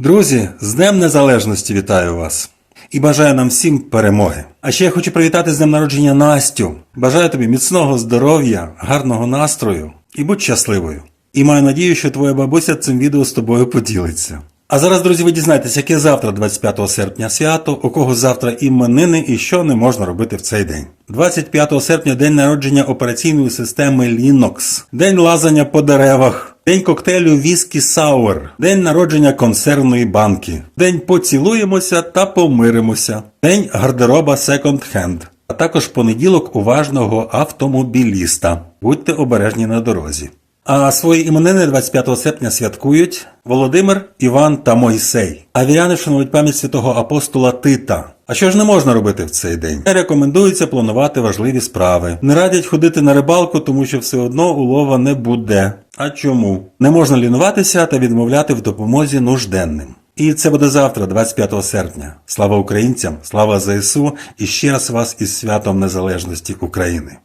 Друзі, з Днем Незалежності вітаю вас і бажаю нам всім перемоги. А ще я хочу привітати з днем народження Настю. Бажаю тобі міцного здоров'я, гарного настрою і будь щасливою. І маю надію, що твоя бабуся цим відео з тобою поділиться. А зараз, друзі, ви дізнаєтесь, яке завтра, 25 серпня, свято, у кого завтра іменини і що не можна робити в цей день. 25 серпня день народження операційної системи Linux, день лазання по деревах, день коктейлю Віскі Сауер, день народження консервної банки, день поцілуємося та помиримося, день гардероба Second Hand, а також понеділок уважного автомобіліста. Будьте обережні на дорозі. А свої іменини 25 серпня святкують Володимир, Іван та Мойсей. А віряни вшанують пам'ять святого апостола Тита. А що ж не можна робити в цей день? Не рекомендується планувати важливі справи. Не радять ходити на рибалку, тому що все одно улова не буде. А чому? Не можна лінуватися та відмовляти в допомозі нужденним. І це буде завтра, 25 серпня. Слава українцям, слава ЗСУ і ще раз вас із святом Незалежності України.